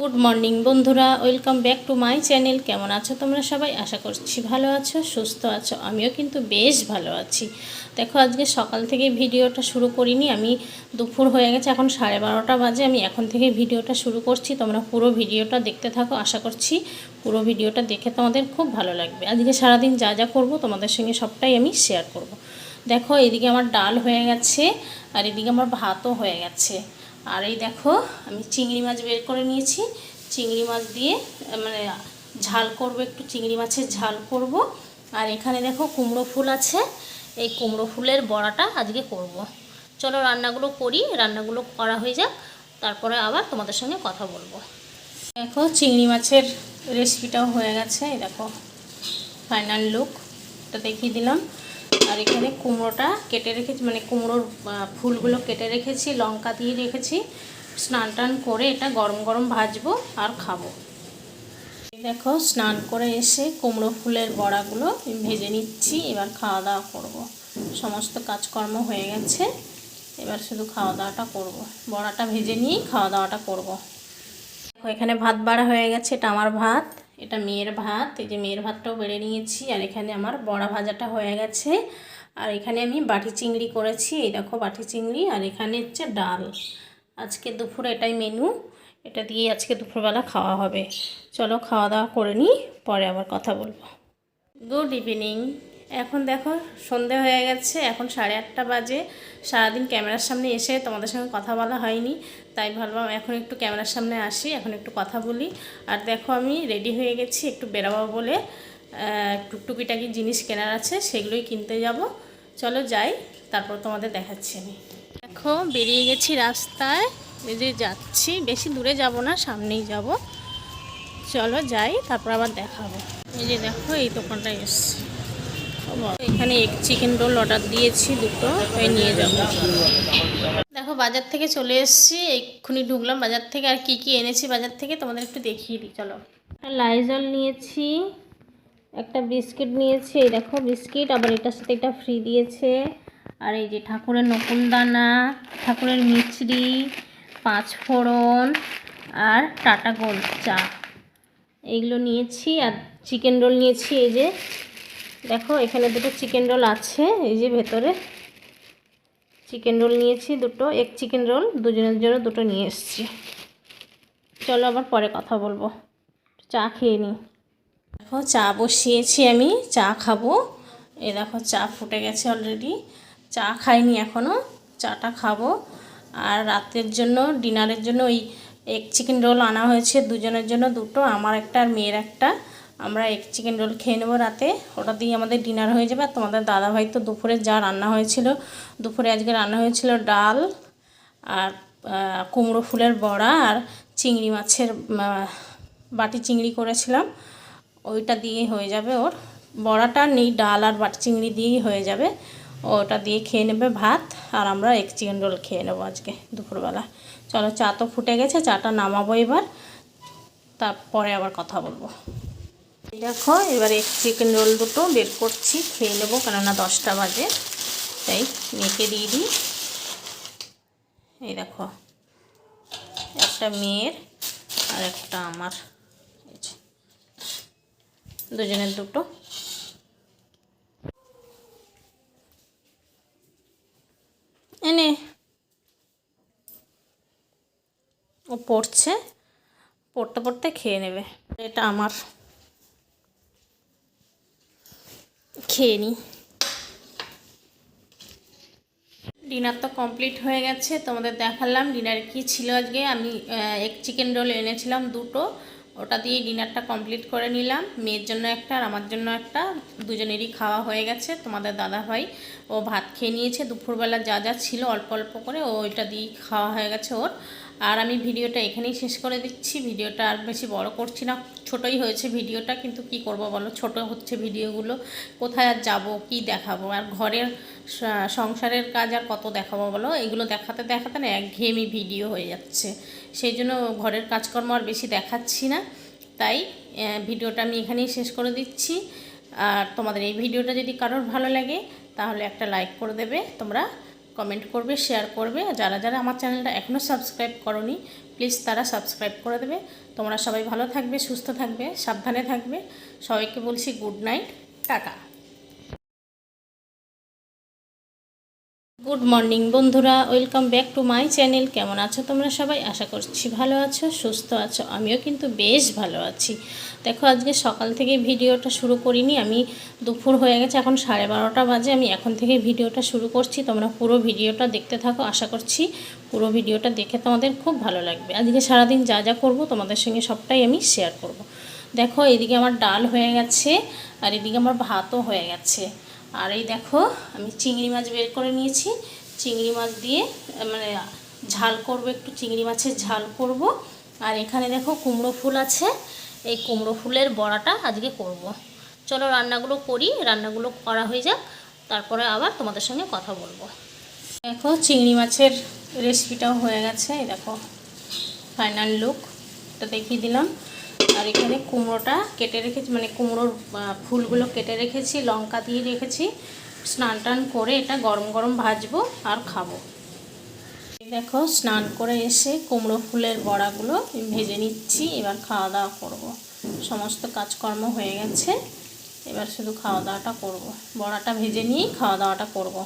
Good morning বন্ধুরা, welcome back to my channel. কেমন আছো তোমরা সবাই? আশা করছি ভালো আছো, সুস্থ আছো। আমিও কিন্তু বেশ ভালো আছি। দেখো, আজকে সকাল থেকে ভিডিওটা শুরু করিনি। আমি দুপুর হয়ে গেছে, এখন সাড়ে বারোটা বাজে। আমি এখন থেকে ভিডিওটা শুরু করছি। তোমরা পুরো ভিডিওটা দেখতে থাকো, আশা করছি পুরো ভিডিওটা দেখে তোমাদের খুব ভালো লাগবে। আজকে সারাদিন যা যা করব, তোমাদের সঙ্গে সবটাই আমি শেয়ার করব। দেখো, এদিকে আমার ডাল হয়ে গেছে, আর এদিকে আমার ভাতও হয়ে গেছে। আর এই দেখো, আমি চিংড়ি মাছ বের করে নিয়েছি। চিংড়ি মাছ দিয়ে মানে ঝাল করব, একটু চিংড়ি মাছের ঝাল করব। আর এখানে দেখো কুমড়ো ফুল আছে। এই কুমড়ো ফুলের বড়াটা আজকে করব। চলো রান্নাগুলো করি, রান্নাগুলো করা হয়ে যাক। তারপরে আবার তোমাদের সঙ্গে কথা বলব। দেখো, চিংড়ি মাছের রেসিপিটাও হয়ে গেছে। এই দেখো ফাইনাল লুক এটা দেখিয়ে দিলাম। আর এখানে কুমড়োটা কেটে রেখেছি মানে কুমড়োর ফুলগুলো কেটে রেখেছি, লঙ্কা দিয়ে রেখেছি স্নান টান করে এটা গরম গরম ভাজবো আর খাব দেখো, স্নান করে এসে কুমড়ো ফুলের বড়াগুলো ভেজে নিচ্ছি, এবার খাওয়া দাওয়া করব। সমস্ত কাজকর্ম হয়ে গেছে, এবার শুধু খাওয়া দাওয়াটা করব। বড়াটা ভেজে নিয়েই খাওয়া দাওয়াটা করব। এখানে ভাত বাড়া হয়ে গেছে, এটা আমার ভাত এটা মেয়ের ভাত, এই যে মেয়ের ভাতটাও বেড়ে নিয়েছি, আর এখানে আমার বড়া ভাজাটা হয়ে গেছে। আর এখানে আমি বাটি চিংড়ি করেছি, এই দেখো বাটি চিংড়ি, আর এখানে হচ্ছে ডাল। আজকে দুপুর এটাই মেনু এটা দিয়ে আজকে দুপুরবেলা খাওয়া হবে। চলো খাওয়া দাওয়া করে নিই, পরে আবার কথা বলব। গুড ইভিনিং এখন দেখো সন্ধে হয়ে গেছে এখন সাড়ে আটটা বাজে। সারাদিন ক্যামেরার সামনে এসে তোমাদের সঙ্গে কথা বলা হয়নি তাই ভাবলাম এখন একটু ক্যামেরার সামনে আসি এখন একটু কথা বলি। আর দেখো আমি রেডি হয়ে গেছি একটু বেরাবো বলে। আহ, একটু টুকিটাকি জিনিস কেনার আছে সেগুলোই কিনতে যাব। চলো যাই তারপর তোমাদের দেখাচ্ছি আমি। দেখো বেরিয়ে গেছি রাস্তায় এই যে যাচ্ছি বেশি দূরে যাব না সামনেই যাব। চলো যাই তারপর আবার দেখাবো। এই যে দেখো এই দোকানটায় এসছি। এখানে এক চিকেন রোল অর্ডার দিয়েছি দুটো ওই নিয়ে যাব। দেখো, বাজার থেকে চলে এসেছি, এক্ষুনি ঢুকলাম। বাজার থেকে আর কি কি এনেছি বাজার থেকে তোমাদের একটু দেখিয়ে দিই, চলো। লাইজল নিয়েছি, একটা বিস্কিট নিয়েছি, এই দেখো বিস্কিট, আবার এটার সাথে এটা ফ্রি দিয়েছে। আর এই যে ঠাকুরের নকুলদানা, ঠাকুরের মিছরি পাঁচ ফোড়ন আর টাটা গোল্ড চা। এইগুলো নিয়েছি আর চিকেন রোল নিয়েছি, এই যে দেখো, এখানে দুটো চিকেন রোল আছে, এই যে ভেতরে চিকেন রোল নিয়েছি দুটো এক চিকেন রোল দুজনের জন্য দুটো নিয়ে এসেছি। চলো আবার পরে কথা বলব। চা খেয়ে নিই দেখো, চা বসিয়েছি আমি, চা খাব। এ দেখো, চা ফুটে গেছে অলরেডি চা খাইনি এখনও চাটা খাব। আর রাতের জন্য ডিনারের জন্য ওই এক চিকেন রোল আনা হয়েছে, দুজনের জন্য দুটো, আমার একটা আর মেয়ের একটা। আমরা এক চিকেন রোল খেয়ে নেব রাতে। ওটা দিয়ে আমাদের ডিনার হয়ে যাবে। আর তোমাদের দাদাভাই তো দুপুরে যা রান্না হয়েছিল। দুপুরে আজকে রান্না হয়েছিল ডাল আর কুমড়ো ফুলের বড়া আর চিংড়ি মাছের বাটি চিংড়ি করেছিলাম। ওইটা দিয়ে হয়ে যাবে ওর। বড়াটা নেই, ডাল আর বাটি চিংড়ি দিয়েই হয়ে যাবে। ওটা দিয়ে খেয়ে নেবে ভাত আর আমরা এক চিকেন রোল খেয়ে নেব আজকে দুপুরবেলা। চলো চা তো ফুটে গেছে চাটা নামাবো এবার। তারপরে আবার কথা বলব। দেখো, এবারে চিকেন রোল দুটো বের করছি, খেয়ে নেব, কেননা দশটা বাজে, তাই মেয়েকে দিয়ে দিই। এই দেখো, একটা মেয়ের আর একটা আমার। দুজনের দুটো। এনে ও পড়ছে, পড়তে পড়তে খেয়ে নেবে। এটা আমার। খেয়ে নিই ডিনার তো কমপ্লিট হয়ে গেছে, তোমাদের দেখালাম। ডিনার কি ছিল আজকে? আমি এক চিকেন রোল এনেছিলাম দুটো। ওটা দিয়ে ডিনারটা কমপ্লিট করে নিলাম। মেয়ের জন্য একটা আর আমার জন্য একটা। দুজনেরই খাওয়া হয়ে গেছে, তোমাদের দাদা ভাই। ও ভাত খেয়ে নিয়েছে, দুপুরবেলা যা যা ছিল অল্প অল্প করে ও ওইটা দিয়ে খাওয়া হয়ে গেছে ওর। আর আমি ভিডিওটা এখানেই শেষ করে দিচ্ছি। ভিডিওটা আর বেশি বড় করছি না, ছোটই হয়েছে ভিডিওটা, কিন্তু কি করব বলো? ছোট হচ্ছে ভিডিওগুলো। কোথায় আর যাব, কি দেখাবো? আর ঘরের সংসারের কাজ আর কত দেখাবো বলো? এগুলো দেখাতে দেখাতে না একঘেয়েমি ভিডিও হয়ে যাচ্ছে। সেই জন্য ঘরের কাজকর্ম আর বেশি দেখাচ্ছি না। তাই ভিডিওটা আমি এখানেই শেষ করে দিচ্ছি। আর তোমাদের এই ভিডিওটা যদি কারোর ভালো লাগে, তাহলে একটা লাইক করে দেবে। তোমরা কমেন্ট করবে, শেয়ার করবে। যারা যারা আমার চ্যানেলটা এখনও সাবস্ক্রাইব করনি, প্লিজ তারা সাবস্ক্রাইব করে দেবে। তোমরা সবাই ভালো থাকবে, সুস্থ থাকবে, সাবধানে থাকবে। সবাইকে বলছি good night, tata. Good morning বন্ধুরা। Welcome back to my channel কেমন আছো তোমরা সবাই? আশা করছি ভালো আছো, সুস্থ আছো। আমিও কিন্তু বেশ ভালো আছি। দেখো, আজকে সকাল থেকে ভিডিওটা শুরু করিনি। আমি দুপুর হয়ে গেছে, এখন সাড়ে বারোটা বাজে। আমি এখন থেকে ভিডিওটা শুরু করছি। তোমরা পুরো ভিডিওটা দেখতে থাকো, আশা করছি পুরো ভিডিওটা দেখে তোমাদের খুব ভালো লাগবে। আজকে সারাদিন যা যা করব, তোমাদের সঙ্গে সবটাই আমি শেয়ার করব। দেখো, এদিকে আমার ডাল হয়ে গেছে, আর এদিকে আমার ভাতও হয়ে গেছে। আর এই দেখো, আমি চিংড়ি মাছ বের করে নিয়েছি। চিংড়ি মাছ দিয়ে মানে ঝাল করব, একটু চিংড়ি মাছের ঝাল করব। আর এখানে দেখো কুমড়ো ফুল আছে। এই কুমড়ো ফুলের বড়াটা আজকে করব। চলো রান্নাগুলো করি, রান্নাগুলো করা হয়ে যাক। তারপরে আবার তোমাদের সঙ্গে কথা বলব। দেখো, চিংড়ি মাছের রেসিপিটাও হয়ে গেছে। দেখো ফাইনাল লুক এটা দেখিয়ে দিলাম। আর এখানে কুমড়োটা কেটে রেখেছি মানে কুমড়োর ফুলগুলো কেটে রেখেছি, লঙ্কা দিয়ে রেখেছি স্নান টান করে এটা গরম গরম ভাজবো আর খাব দেখো, স্নান করে এসে কুমড়ো ফুলের বড়াগুলো ভেজে নিচ্ছি, এবার খাওয়া দাওয়া করব। সমস্ত কাজকর্ম হয়ে গেছে, এবার শুধু খাওয়া দাওয়াটা করব। বড়াটা ভেজে নিয়েই খাওয়া দাওয়াটা করব।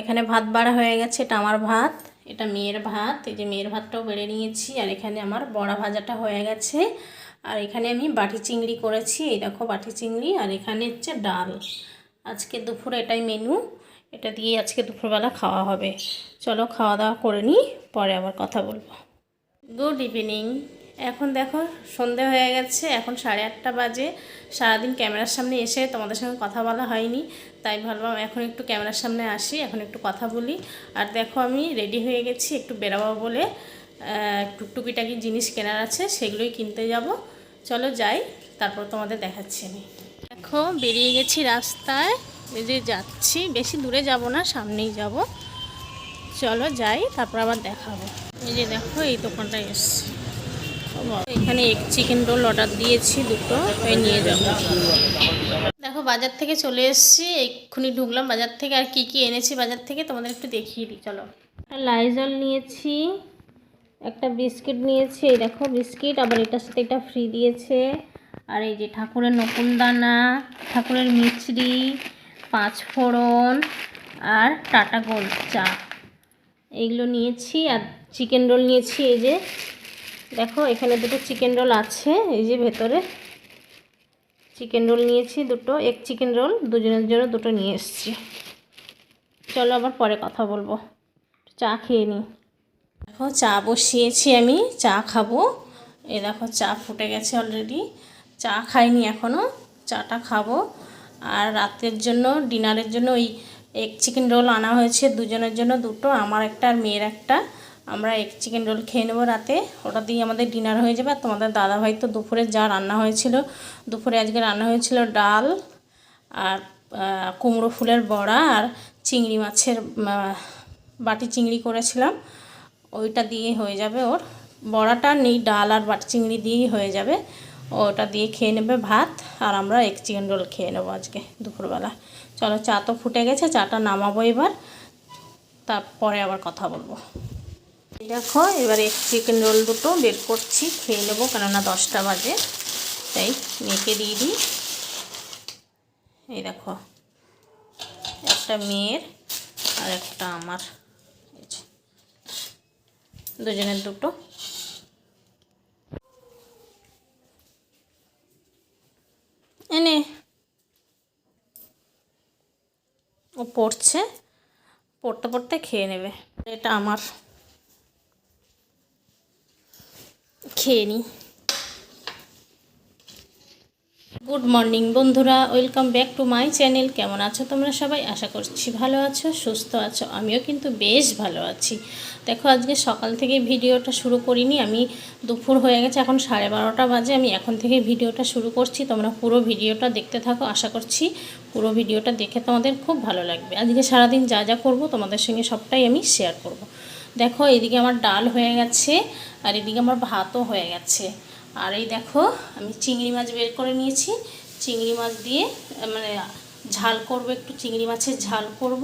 এখানে ভাত বাড়া হয়ে গেছে, এটা আমার ভাত এটা মেয়ের ভাত, এই যে মেয়ের ভাতটাও বেড়ে নিয়েছি, আর এখানে আমার বড়া ভাজাটা হয়ে গেছে। আর এখানে আমি বাটি চিংড়ি করেছি, এই দেখো বাটি চিংড়ি, আর এখানে হচ্ছে ডাল। আজকে দুপুর এটাই মেনু এটা দিয়ে আজকে দুপুরবেলা খাওয়া হবে। চলো খাওয়া দাওয়া করে নিই, পরে আবার কথা বলব। গুড ইভিনিং এখন দেখো সন্ধে হয়ে গেছে এখন সাড়ে আটটা বাজে। সারাদিন ক্যামেরার সামনে এসে তোমাদের সঙ্গে কথা বলা হয়নি তাই ভাবলাম এখন একটু ক্যামেরার সামনে আসি এখন একটু কথা বলি। আর দেখো আমি রেডি হয়ে গেছি একটু বেরাবো বলে। আহ, একটু টুকিটাকি জিনিস কেনার আছে সেগুলোই কিনতে যাব। চলো যাই তারপর তোমাদের দেখাচ্ছি আমি। দেখো বেরিয়ে গেছি রাস্তায় এই যে যাচ্ছি বেশি দূরে যাব না সামনেই যাব। চলো যাই তারপর আবার দেখাবো। এই যে দেখো এই দোকানটায় এসছি। এখানে এক চিকেন রোল অর্ডার দিয়েছি দুটো ওই নিয়ে যাব। দেখো, বাজার থেকে চলে এসেছি, এক্ষুনি ঢুকলাম। বাজার থেকে আর কি কি এনেছি বাজার থেকে তোমাদের একটু দেখিয়ে দিই, চলো। লাইজল নিয়েছি, একটা বিস্কিট নিয়েছি, এই দেখো বিস্কিট, আবার এটার সাথে এটা ফ্রি দিয়েছে। আর এই যে ঠাকুরের নকুলদানা, ঠাকুরের মিছরি, পাঁচ ফোড়ন আর টাটা গোল চা। এইগুলো নিয়েছি আর চিকেন রোল নিয়েছি, এই যে দেখো, এখানে দুটো চিকেন রোল আছে, এই যে ভেতরে। চিকেন রোল নিয়েছি দুটো এক চিকেন রোল দুজনের জন্য দুটো নিয়ে এসেছি। চলো আবার পরে কথা বলব। চা খেয়ে নিই দেখো, চা বসিয়েছি আমি, চা খাব। এই দেখো, চা ফুটে গেছে অলরেডি চা খাইনি এখনও চাটা খাব। আর রাতের জন্য ডিনারের জন্য ওই এক চিকেন রোল আনা হয়েছে, দুজনের জন্য দুটো, আমার একটা আর মেয়ের একটা। আমরা এক চিকেন রোল খেয়ে নেব রাতে। ওটা দিয়ে আমাদের ডিনার হয়ে যাবে। আর তোমাদের দাদাভাই তো দুপুরে যা রান্না হয়েছিল। দুপুরে আজকে রান্না হয়েছিল ডাল আর কুমড়ো ফুলের বড়া আর চিংড়ি মাছের বাটি চিংড়ি করেছিলাম। ওইটা দিয়ে হয়ে যাবে ওর। বড়াটা নেই, ডাল আর বাটি চিংড়ি দিয়েই হয়ে যাবে। ওটা দিয়ে খেয়ে নেবে ভাত আর আমরা এক চিকেন রোল খেয়ে নেব আজকে দুপুরবেলা। চলো চা তো ফুটে গেছে চাটা নামাবো এবার। তারপরে আবার কথা বলব। দেখো, এবার এক চিকেন রোল দুটো বের করছি, খেয়ে নেব, কেননা দশটা বাজে। তাই মেয়েকে দিয়ে দিই। এই দেখো, একটা মেয়ের আর একটা আমার। দুজনের দুটো। এনে ও পড়ছে, পড়তে পড়তে খেয়ে নেবে। এটা আমার। খেয়ে নিই গুড মর্নিং বন্ধুরা welcome back to my channel কেমন আছো তোমরা সবাই? আশা করছি ভালো আছো, সুস্থ আছো। আমিও কিন্তু বেশ ভালো আছি। দেখো, আজকে সকাল থেকে ভিডিওটা শুরু করিনি। আমি দুপুর হয়ে গেছে, এখন সাড়ে বারোটা বাজে। আমি এখন থেকে ভিডিওটা শুরু করছি। তোমরা পুরো ভিডিওটা দেখতে থাকো, আশা করছি পুরো ভিডিওটা দেখে তোমাদের খুব ভালো লাগবে। আজকে সারাদিন যা যা করব, তোমাদের সঙ্গে সবটাই আমি শেয়ার করব। দেখো, এদিকে আমার ডাল হয়ে গেছে আর এদিকে আমার ভাতও হয়ে গেছে। আর এই দেখো, আমি চিংড়ি মাছ বের করে নিয়েছি। চিংড়ি মাছ দিয়ে মানে ঝাল করব, একটু চিংড়ি মাছের ঝাল করব।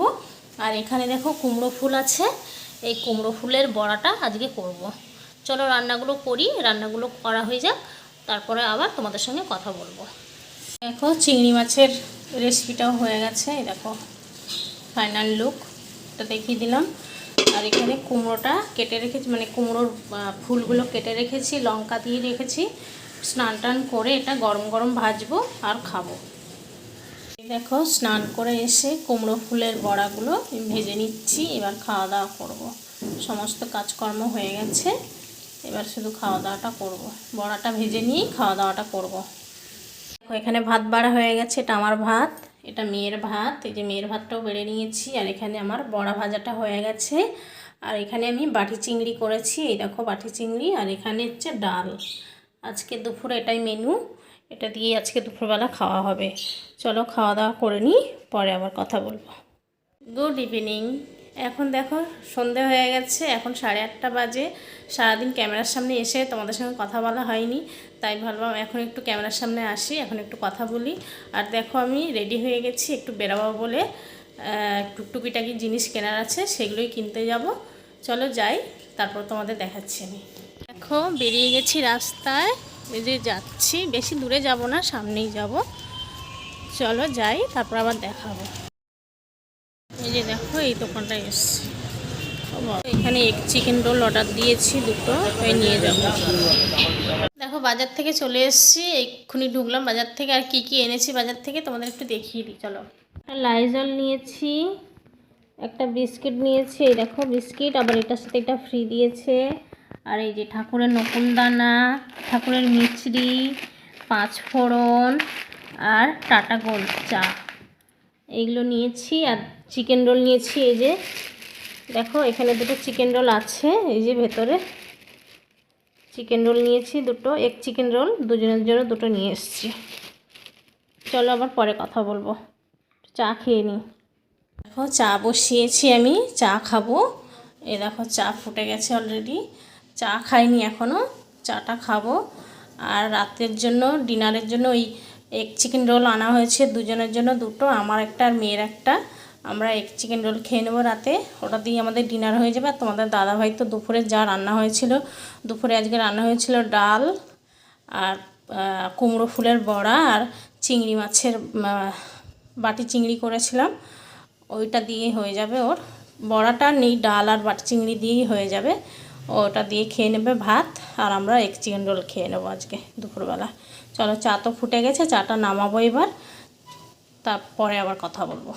আর এখানে দেখো, কুমড়ো ফুল আছে। এই কুমড়ো ফুলের বড়াটা আজকে করব। চলো, রান্নাগুলো করি, রান্নাগুলো করা হয়ে যাক। তারপরে আবার তোমাদের সঙ্গে কথা বলব। দেখো, চিংড়ি মাছের রেসিপিটাও হয়ে গেছে। এই দেখো ফাইনাল লুক এটা দেখিয়ে দিলাম। আর এখানে কুমড়োটা কেটে রেখেছি মানে কুমড়োর ফুলগুলো কেটে রেখেছি, লঙ্কা দিয়ে রেখেছি স্নান টান করে এটা গরম গরম ভাজবো আর খাব দেখো, স্নান করে এসে কুমড়ো ফুলের বড়াগুলো ভেজে নিচ্ছি, এবার খাওয়া দাওয়া করব। সমস্ত কাজকর্ম হয়ে গেছে, এবার শুধু খাওয়া দাওয়াটা করব। বড়াটা ভেজে নিয়েই খাওয়া দাওয়াটা করব। এখানে ভাত বাড়া হয়ে গেছে, এটা আমার ভাত এটা মেয়ের ভাত, এই যে মেয়ের ভাতটাও বেড়ে নিয়েছি, আর এখানে আমার বড়া ভাজাটা হয়ে গেছে। আর এখানে আমি বাটি চিংড়ি করেছি, এই দেখো বাটি চিংড়ি, আর এখানে হচ্ছে ডাল। আজকে দুপুর এটাই মেনু এটা দিয়ে আজকে দুপুরবেলা খাওয়া হবে। চলো খাওয়া দাওয়া করে নিই, পরে আবার কথা বলব। গুড ইভিনিং এখন দেখো সন্ধে হয়ে গেছে এখন সাড়ে আটটা বাজে। সারাদিন ক্যামেরার সামনে এসে তোমাদের সঙ্গে কথা বলা হয়নি তাই ভাবলাম এখন একটু ক্যামেরার সামনে আসি এখন একটু কথা বলি। আর দেখো আমি রেডি হয়ে গেছি একটু বেরাবো বলে। আহ, একটু টুকিটাকি জিনিস কেনার আছে সেগুলোই কিনতে যাব। চলো যাই তারপর তোমাদের দেখাচ্ছি আমি। দেখো বেরিয়ে গেছি রাস্তায় এই যে যাচ্ছি বেশি দূরে যাব না সামনেই যাব। চলো যাই তারপর আবার দেখাবো। যে দেখো, এই দোকানটায় এসছি। এখানে এক চিকেন রোল অর্ডার দিয়েছি, দুটো। ওই নিয়ে যাব। দেখো, বাজার থেকে চলে এসেছি। এক্ষুনি ঢুকলাম। বাজার থেকে আর কি কি এনেছি বাজার থেকে তোমাদের একটু দেখিয়ে দিই, চলো। লাইজল নিয়েছি, একটা বিস্কিট নিয়েছি। এই দেখো, বিস্কিট, আবার এটার সাথে এটা ফ্রি দিয়েছে। আর এই যে ঠাকুরের নকুলদানা ঠাকুরের মিছরি পাঁচ ফোড়ন আর টাটা গোল চা। এইগুলো নিয়েছি আর চিকেন রোল নিয়েছি, এই যে দেখো এখানে দুটো চিকেন রোল আছে, এই যে ভেতরে চিকেন রোল নিয়েছি দুটো এক চিকেন রোল দুজনের জন্য দুটো নিয়ে এসেছি। চলো আবার পরে কথা বলব চা খেয়ে নিই। দেখো চা বসিয়েছি আমি, চা খাব। এ দেখো চা ফুটে গেছে অলরেডি চা খাইনি এখনও চাটা খাব। আর রাতের জন্য ডিনারের জন্য ওই এক চিকেন রোল আনা হয়েছে দুজনের জন্য দুটো, আমার একটা আর মেয়ের একটা। আমরা এক চিকেন রোল খেয়ে নেব রাতে। ওটা দিয়ে আমাদের ডিনার হয়ে যাবে। আর তোমাদের দাদাভাই তো দুপুরে যা রান্না হয়েছিল। দুপুরে আজকে রান্না হয়েছিল ডাল আর কুমড়ো ফুলের বড়া আর চিংড়ি মাছের বাটি চিংড়ি করেছিলাম। ওইটা দিয়ে হয়ে যাবে ওর। বড়াটা নেই, ডাল আর বাটি চিংড়ি দিয়েই হয়ে যাবে। ওটা দিয়ে খেয়ে নেবে ভাত। আর আমরা এক চিকেন রোল খেয়ে নেব আজকে দুপুরবেলা। চলো চা তো ফুটে গেছে চাটা নামাবো এবার। তারপরে আবার কথা বলব।